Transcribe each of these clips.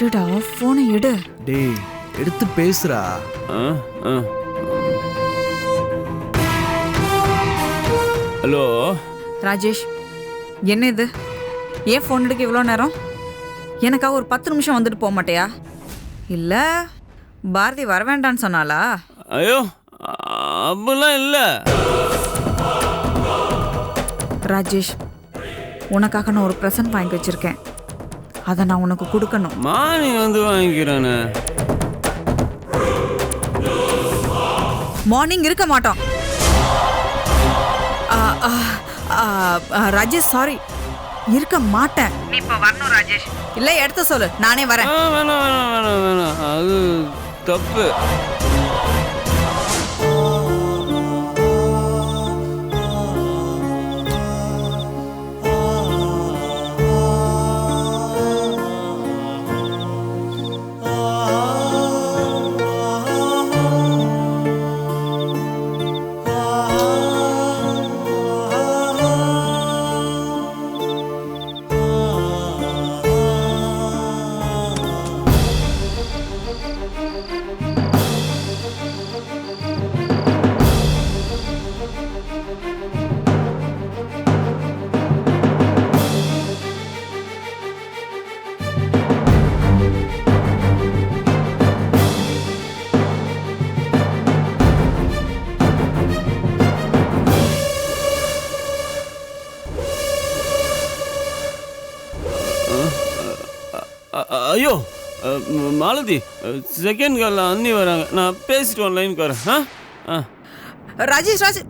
எடுடா போனை எடு. டேய் எடுத்து பேசுறா. ஆ, ஆ. ஹலோ? ராஜேஷ் என்ன இது? ஏன் ஃபோன் எடுக்க இவ்வளோ நேரம்? எனக்காக ஒரு பத்து நிமிஷம் வந்துட்டு போக மாட்டியா? இல்லை பாரதி வர வேண்டான்னு சொன்னாளா? ஐயோ அப்படிலாம் இல்லை. ராஜேஷ் உனக்காக நான் ஒரு ப்ரெசன்ட் வாங்கி வச்சிருக்கேன். அதை நான் உனக்கு கொடுக்கணும். மானி வந்து வாங்கிக்கிறானே. மார்னிங் இருக்க மாட்டோம். ஆ, ஆ, ஆ, ஆ, ராஜேஷ் சாரி இருக்க மாட்டேன். நீ இப்போ வரணும் ராஜேஷ். இல்லை எடுத்து சொல்லு. நானே வரேன். ஆ, வேணாம் வேணாம் வேணாம் வேணாம். அது தப்பு. ஐயோ மாலதி செகண்ட் காலில் அண்ணி வராங்க. நான் பேசிட்டு ஒன் லைனுக்கு வரேன். ஆ? ஆ. ராஜேஷ் ராஜேஷ்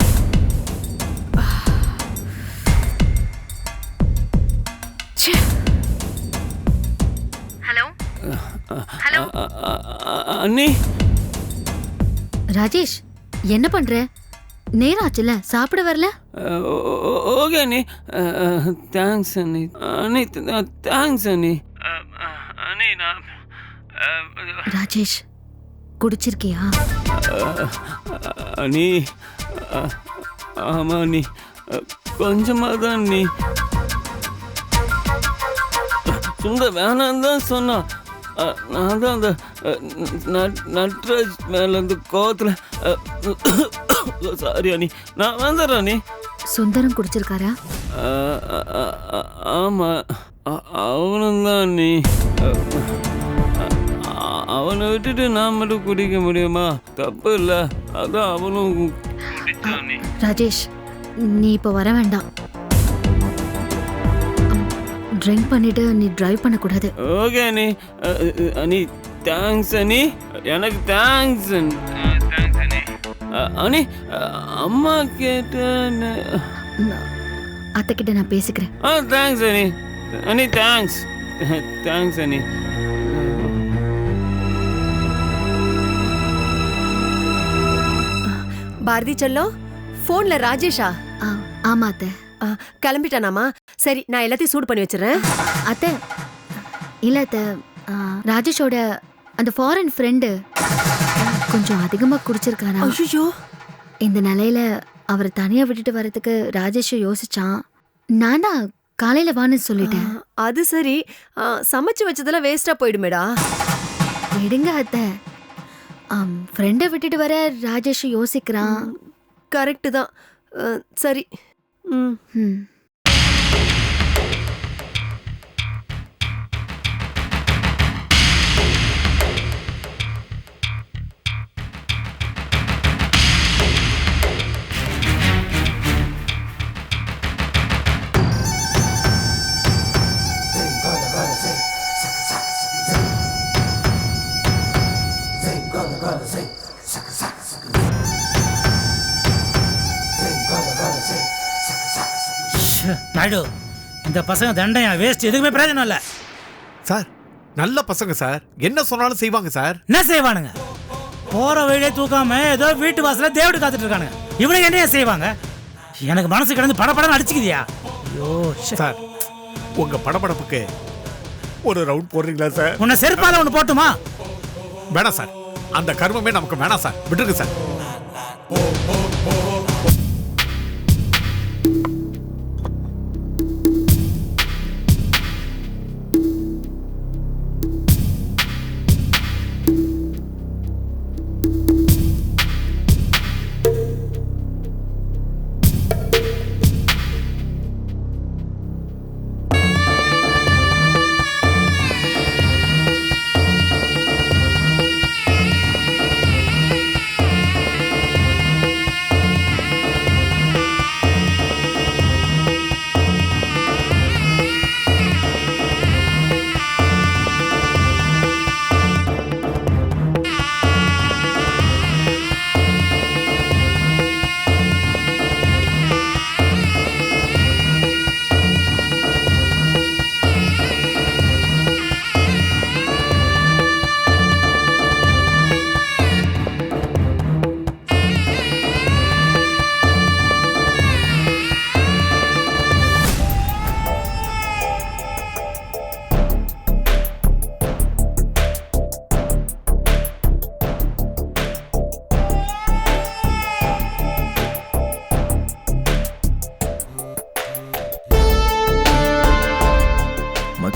அ- அ- அண்ணி? ராஜேஷ் என்ன பண்ற? நேரம் ஆச்சுல சாப்பிட வரல? ஓகே அண்ணி. தேங்க்ஸ் அண்ணி. அண்ணி தேங்க்ஸ் அண்ணி. அண்ணி நான் ராஜேஷ் குடிச்சிருக்கியா? அ, ஆமா அண்ணி கொஞ்சமாக தான் அண்ணி சுந்தர் வேணாம் தான் சொன்னான் நான் தான் அந்த நட்ராஜ் மேல இருந்து கோவத்தில் சாரி அண்ணி நான் வந்துடுறேன் அண்ணி சுந்தரம் குடிச்சிருக்காரா? அ- அ- அ- அ- ஆமா அ- அவனும் தான் நீ அவனை விட்டுட்டு நான் மட்டும் குடிக்க முடியுமா? தப்பு இல்ல. அதான் அவனும் ராஜேஷ் நீ இப்போ வர வேண்டாம். ட்ரிங்க் பண்ணிட்டு நீ டிரைவ் பண்ணக்கூடாது. ஓகே அண்ணி. அ- அ- அண்ணி தேங்க்ஸ் அண்ணி. எனக்கு தேங்க்ஸ் தேங்க்ஸ் அண்ணி. அ- அண்ணி அ- அம்மா கேட்டேன்னு. அத்தைக்கிட்ட நான் பேசிக்கிறேன். ஆ தேங்க்ஸ் அண்ணி. அண்ணி தேங்க்ஸ் தேங்க்ஸ் அண்ணி பாரதி செல்லம் ஃபோன்ல ராஜேஷா? ஆ, ஆமா அத்தை. ஆ, கிளம்பிட்டானாமா? சரி நான் எல்லாத்தையும் சூடு பண்ணி வச்சிடுறேன். அத்தை இல்ல அத்தை ஆ, ராஜேஷோட அந்த ஃபாரின் ஃப்ரெண்டு கொஞ்சம் அதிகமா குடிச்சிருக்காரா? ஐயோ இந்த நிலையில அவரை தனியா விட்டுட்டு வரதுக்கு ராஜேஷ் யோசிச்சான். நானா காலையில வான்னு சொல்லிட்டேன். அது சரி. சமைச்சு வச்சதெல்லாம் வேஸ்டா போயிடுமேடா. விடுங்க அத்தை. ஃப்ரெண்டை விட்டுட்டு வர ராஜேஷ் யோசிக்கிறான். கரெக்டு தான். சரி. ம். ம். ஷே, நாயுடு இந்த பசங்க தண்டையா வேஸ்ட் எதுக்குமே பிரயோஜனம் இல்லை. சார் நல்ல பசங்க சார். என்ன சொன்னாலும் செய்வாங்க சார். என்ன செய்வானுங்க? போற வழியிலே தூக்காம ஏதோ வீட்டு வாசல்ல தேவடு காத்துட்டு இருக்கானுங்க. இவனுங்க என்ன செய்வாங்க? எனக்கு மனசு கிடந்து படபடன்னு அடிச்சுக்குதியா? ஐயோ. சார் உங்க படபடப்புக்கு ஒரு ரவுண்ட் போடுறீங்களா சார்? உன்னை செருப்பால ஒன்று போட்டுமா? வேணாம் சார். அந்த கர்மமே நமக்கு வேணாம் சார். விட்டுருங்க சார்.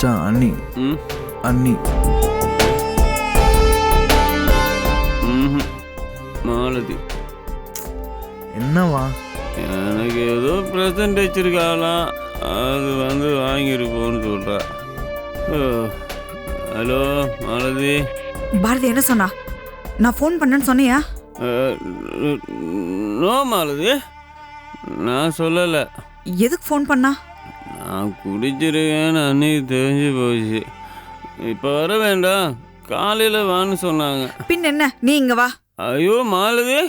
மச்சான் அண்ணி. ம். அண்ணி. மாலதி. என்னவா? எனக்கு ஏதோ ப்ரெசன்ட் வச்சிருக்காளாம். அது வந்து வாங்கியிருப்போன்னு சொல்கிறா ஹலோ மாலதி. பாரதி என்ன சொன்னா? நான் ஃபோன் பண்ணேன்னு சொன்னியா? நோ மாலதி. நான் சொல்லலை. எதுக்கு ஃபோன் பண்ணா? நான் குடிச்சிருக்கேன்னு அன்னைக்கு தெரிஞ்சு போச்சு. இப்போ வர வேண்டாம். காலையில் வான்னு சொன்னாங்க. பின் என்ன? நீ இங்க வா. ஐயோ மாலதி.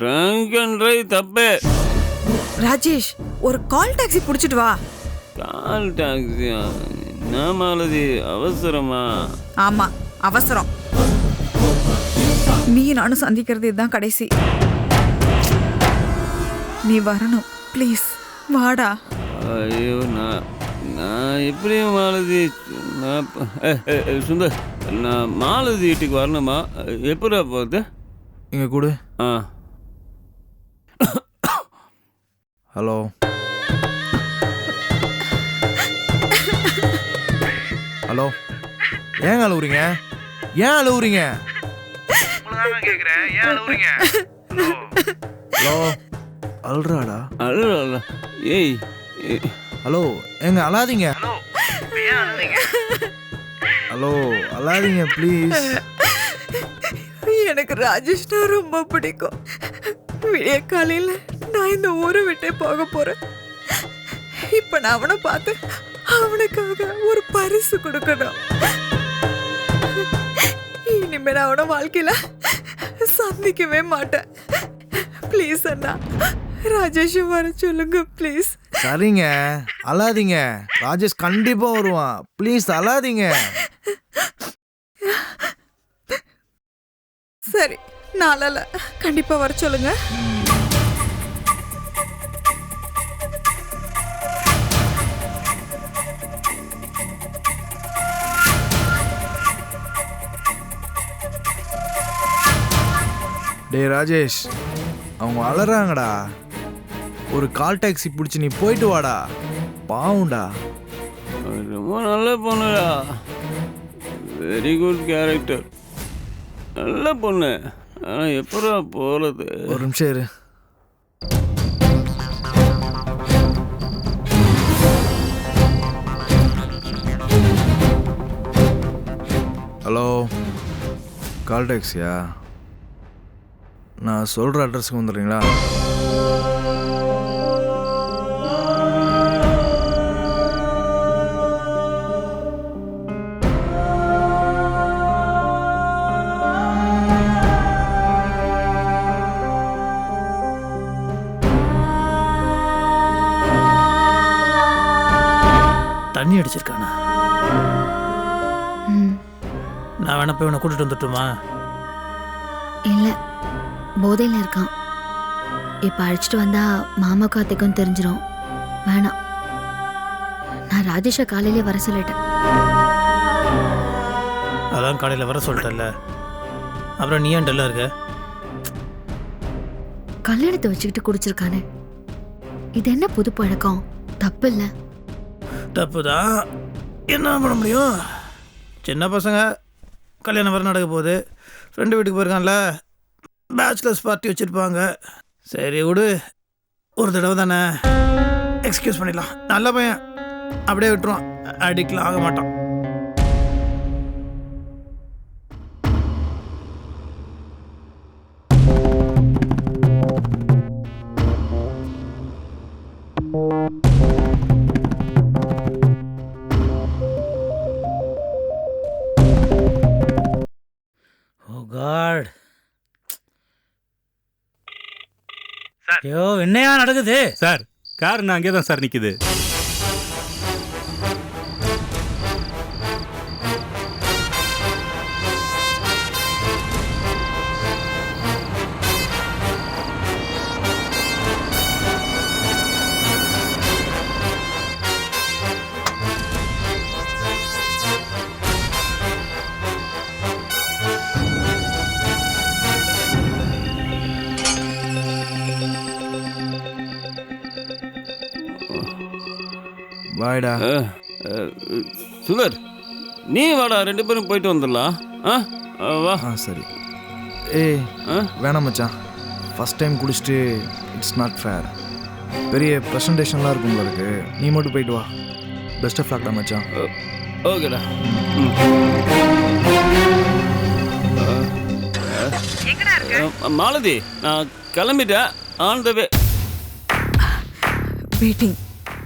ட்ரங்க் அண்ட் ட்ரைவ் தப்பே. ராஜேஷ் ஒரு கால் டாக்ஸி பிடிச்சிட்டு வா. கால் டாக்ஸியா என்ன மாலதி? அவசரமா? ஆமா அவசரம். நீ நானும் சந்திக்கிறது இதுதான் கடைசி. நீ வரணும். ப்ளீஸ் வாடா. ஐயோ நான் நான் எப்படி மாலதி? நான் சுந்தர் நான் மாலதி வீட்டுக்கு வரணுமா? எப்படா போகுது இங்க கொடு. ஆ. ஹலோ. ஹலோ. ஏன் அழுவுறீங்க? ஏன் அழுவுறீங்க? கேக்குறேன். ஏன் அழுவுறீங்க? ஹலோ. அழுறாடா. அழு அழு. ஏய் ஏய், ஹலோ ஏங்க அழாதீங்க. ஹலோ அழாதீங்க ப்ளீஸ். எனக்கு ராஜேஷ்னா ரொம்ப பிடிக்கும். விடிய காலையில் நான் இந்த ஊரை விட்டே போக போறேன். இப்போ நான் அவனை பார்த்து அவனுக்காக ஒரு பரிசு கொடுக்கணும். இனிமே நான் அவனை வாழ்க்கையில சந்திக்கவே மாட்டேன். ப்ளீஸ் அண்ணா ராஜேஷும் வர சொல்லுங்க ப்ளீஸ். சரிங்க. அழாதீங்க. ராஜேஷ் கண்டிப்பா வருவான். ப்ளீஸ் அழாதீங்க. சரி நாளால கண்டிப்பா வர சொல்லுங்க. டேய் ராஜேஷ் அவங்க அலறாங்கடா ஒரு கால் டாக்ஸி பிடிச்சி நீ போயிட்டு வாடா. பாவுண்டா. ரொம்ப நல்ல பொண்ணுடா. வெரி குட் கேரக்டர் நல்ல பொண்ணு. ஆனால் எப்படா போகிறது ஒரு நிமிஷம் இரு. ஹலோ கால் டாக்ஸியா நான் சொல்கிற அட்ரஸுக்கு வந்துடுறீங்களா? தண்ணி அடிச்சிருக்கானா? நான் வேணா போய் உன்னை கூட்டிட்டு வந்துட்டுமா? இல்லை போதையில் இருக்கான். இப்போ அழைச்சிட்டு வந்தா மாமாக்கும் அத்தைக்கும் தெரிஞ்சிடும் வேணாம். நான் ராஜேஷை காலையிலே வர சொல்லிட்டேன். அதான் காலையில் வர சொல்லிட்டல அப்புறம் நீ ஏன் இருக்க? கல்யாணத்தை வச்சுக்கிட்டு குடிச்சிருக்கானே. இது என்ன புது பழக்கம்? தப்பு இல்லை. தப்பு தான் என்ன பண்ண முடியும்? சின்ன பசங்க கல்யாணம் வர நடக்க போகுது. ஃப்ரெண்டு வீட்டுக்கு போயிருக்கான்ல. பேச்சுலர்ஸ் பார்ட்டி வச்சுருப்பாங்க. சரி விடு. ஒரு தடவை தானே. எக்ஸ்கியூஸ் பண்ணிடலாம். நல்ல பையன். அப்படியே விட்டுருவான். அடிக்கலாம் ஆக மாட்டான். என்னையா நடக்குது? சார் கார் நான் அங்கே தான் சார் நிக்குது. பாய்டா சுகர் நீ வாடா ரெண்டு பேரும் போயிட்டு வந்துடலாம். ஆ வா. ஆ சரி. ஏய் ஆ? வேணாம் மச்சான். ஃபஸ்ட் டைம் குடிச்சிட்டு இட்ஸ் நாட் ஃபேர் பெரிய ப்ரெசன்டேஷன்லாம் இருக்கும் இருக்கு. நீ மட்டும் போயிட்டு வா. பெஸ்ட் ஆஃப் லாக்டா மச்சான். ஓகேடா. மாலதி நான் கிளம்பிட்டேன். ஆன் த வே வெயிட்டிங்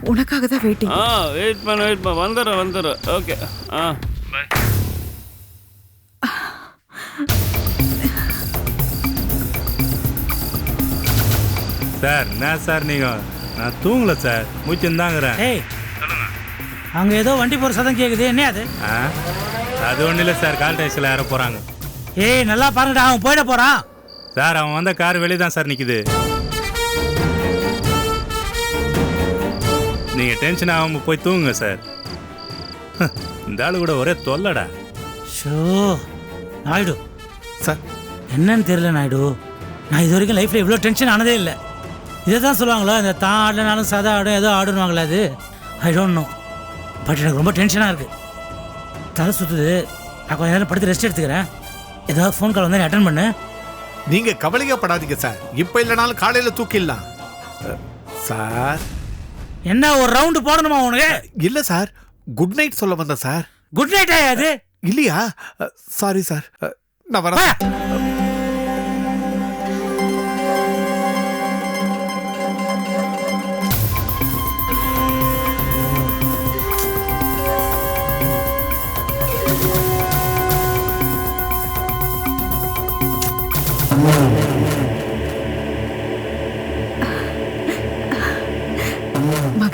உனக்காக தான் வெயிட்டிங் ஆ வெயிட் பண்ண வெயிட் பண்ண. வந்துடுறேன் வந்துடுறேன் ஓகே ஆ. பை சார் என்ன சார் நீங்கள் நான் தூங்கல சார். மூச்சுந்தாங்கிறேன். ஏய் அங்கே ஏதோ வண்டி போகிற சதம் கேட்குது என்ன அது? ஆ அது ஒன்றும் இல்லை சார். கால் டாக்ஸியில் ஏற போகிறாங்க ஏய் நல்லா பாருங்கடா. அவன் போயிட போகிறான் சார் அவன் வந்த கார் வெளியே தான் சார் நிற்குது நீங்கள் டென்ஷன் ஆகாமல் போய் தூங்குங்க சார் இந்த ஆளு கூட ஒரே தொல்லடா. ஷோ நாயுடு. சார் என்னன்னு தெரியல நாயுடு. நான் இது வரைக்கும் லைஃப்பில் இவ்வளோ டென்ஷன் ஆனதே இல்லை. இதை தான் சொல்லுவாங்களோ இந்த தான் ஆடனாலும் சதா ஆடும் ஏதோ ஆடுவாங்களே அது? ஐ டோன்ட் நோ பட் எனக்கு ரொம்ப டென்ஷனாக இருக்குது தலை சுற்றுது நான் கொஞ்ச நேரம் படுத்து ரெஸ்ட் எடுத்துக்கிறேன். ஏதாவது ஃபோன் கால் வந்தால் அட்டன் பண்ணு. நீங்க கவலையப்படாதீங்க சார் இப்ப இல்லைனாலும் காலையில தூக்கிடலாம். சார். என்ன ஒரு ரவுண்டு போடணுமா உனக்கு? இல்ல சார். குட் நைட் சொல்ல வந்தேன் சார். குட் நைட் அது? இல்லையா? சாரி. சார் நான் வரேன்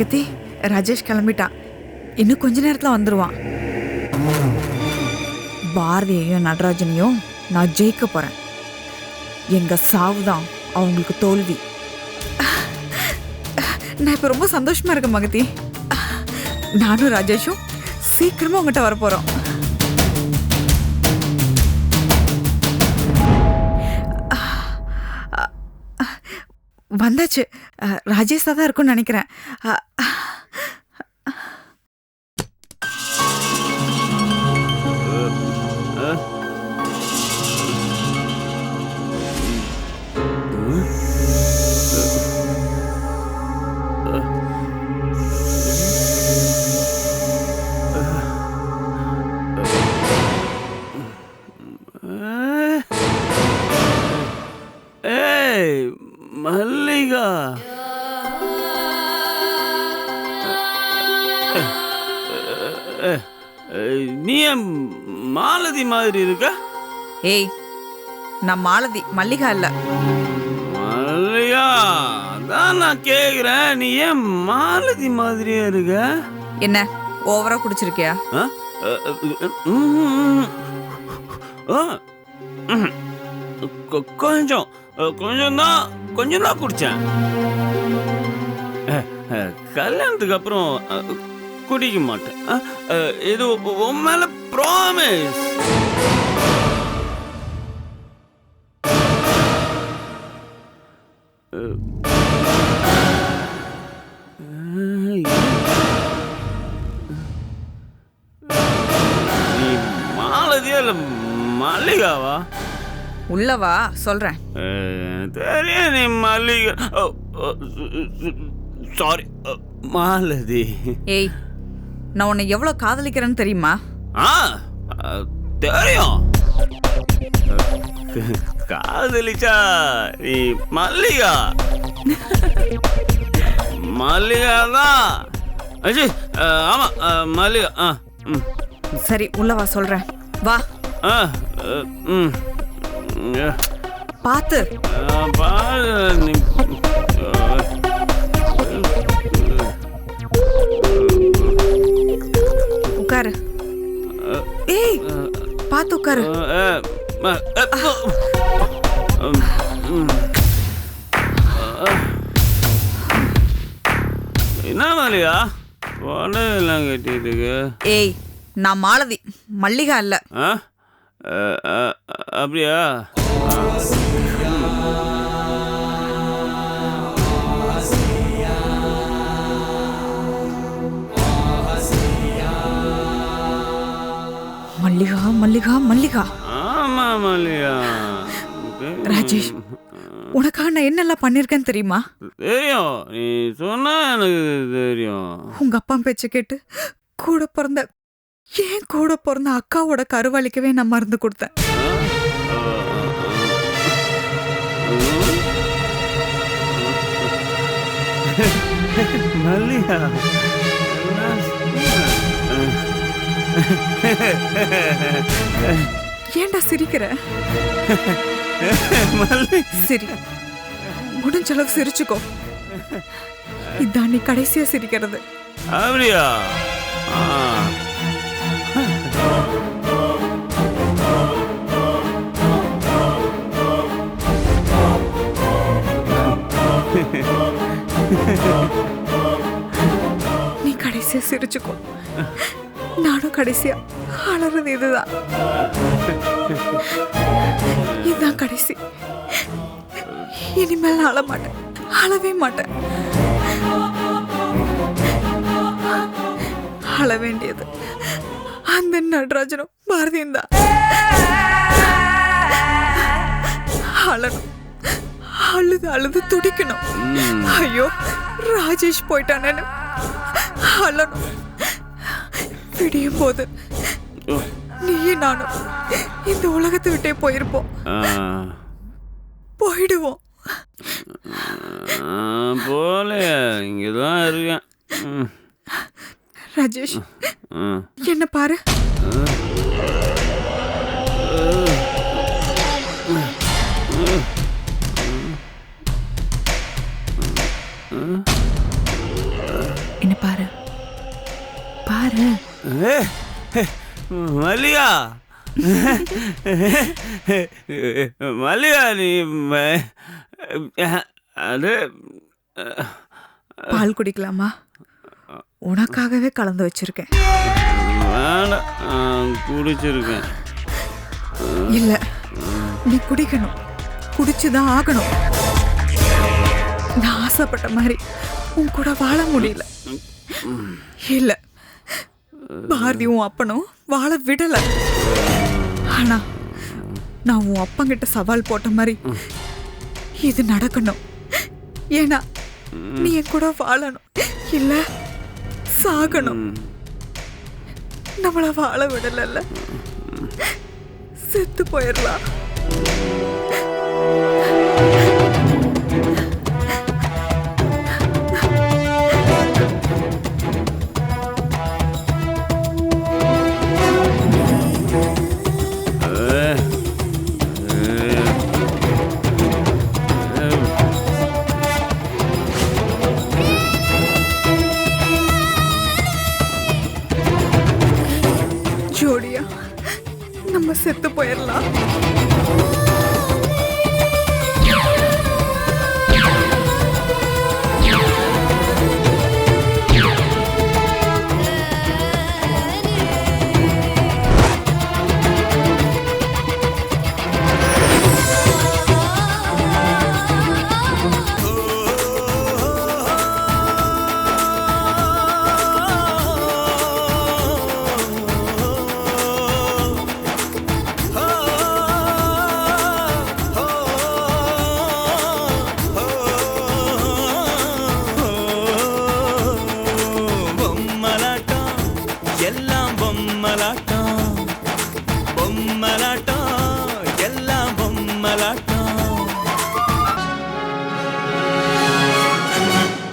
ஜெகதி ராஜேஷ் கிளம்பிட்டான் இன்னும் கொஞ்ச நேரத்தில் வந்துடுவான் பாரதியையும் நடராஜனையும் நான் ஜெயிக்க போகிறேன் எங்கள் சாவு தான் அவங்களுக்கு தோல்வி. நான் இப்போ ரொம்ப சந்தோஷமாக இருக்கேன் மகதி. நானும் ராஜேஷும் சீக்கிரமாக உங்கள்கிட்ட வரப்போகிறோம் வந்தாச்சு. ராஜேஷாக தான் இருக்கும்னு நினைக்கிறேன். மாதிரி இருக்க? ஏய் நான் மாலதி மல்லிகா இல்லை. மல்லிகா அதான் நான் கேக்குறேன். நீ ஏன் மாலதி மாதிரியே இருக்க? என்ன ஓவரா குடிச்சிருக்கியா? கொஞ்சம் கொஞ்சம் தான் கொஞ்சம் தான் குடிச்சேன். கல்யாணத்துக்கு அப்புறம் குடிக்க மாட்டேன். இது உன் மேல ப்ராமிஸ் நீ மாலதியா இல்ல மல்லிகாவா? உள்ளவா? சொல்றேன். அஹ், தெரியும் நீ மல்லிகா. சாரி. மாலதி. ஏய் நான் உன்னை எவ்வளோ காதலிக்கிறேன்னு தெரியுமா? ஆ தெரியும். காதலிச்சா நீ மல்லிகா. மல்லிகா தான் ஆமா மல்லிகா ஆ ம். சரி உள்ளவா சொல்றேன். வா. ஆ ம். பார்த்து பாரு ஏய் பார்த்து உட்காரு. என்ன மல்லிகா உடனெல்லாம் கட்டிட்டு இருக்கு ஏய் நான் மாலதி மல்லிகா இல்ல. அப்படியா? மல்லிகா மல்லிகா மல்லிகா. ஆமா மல்லிகா. ராஜேஷ் உனக்காக நான் என்னெல்லாம் பண்ணியிருக்கேன்னு தெரியுமா? தெரியும். நீ சொன்னா எனக்கு தெரியும். உங்க அப்பா பேச்ச கேட்டு கூட பிறந்த ஏன் கூட பிறந்த அக்காவோட கருவாளிக்கவே நான் மருந்து கொடுத்தேன். மல்லிகா. ஏன்டா சிரிக்கிற? சரி. முடிஞ்ச அளவு சிரிச்சுக்கோ. இதான் நீ கடைசியா சிரிக்கிறது. அப்படியா. நீ கடைசியா சிரிச்சுக்கோ. நானும் கடைசியா அலறது இதுதான். இதுதான் கடைசி. இனிமேல் அழ மாட்டேன். அழவே மாட்டேன். அழ வேண்டியது அந்த நடராஜனும் பாரதியும் தான். அழணும். அழுது அழுது துடிக்கணும். ஐயோ ராஜேஷ் போயிட்டானேன்னு. அழணும். விடியும் போது நீயும் நானும் இந்த உலகத்தை விட்டே போயிருப்போம். போயிடுவோம். ஆ, போகலையே இங்கே தான் இருக்கேன் ராஜேஷ். என்ன பாரு. மல்லிகா நீ அது பால் குடிக்கலாமா? உனக்காகவே கலந்து வச்சிருக்கேன். வேண்டாம் குடிச்சிருக்கேன். இல்ல நீ குடிக்கணும். குடிச்சுதான் ஆகணும். நான் ஆசைப்பட்ட மாதிரி உன் கூட வாழ முடியல. இல்ல பாரதி உன் அப்பனும் வாழ விடல. ஆனா நான் உன் அப்பங்கிட்ட சவால் போட்ட மாதிரி இது நடக்கணும். ஏன்னா நீ என் கூட வாழணும். இல்ல சாகணும். நம்மள வாழ விடல செத்து போயிடலாம்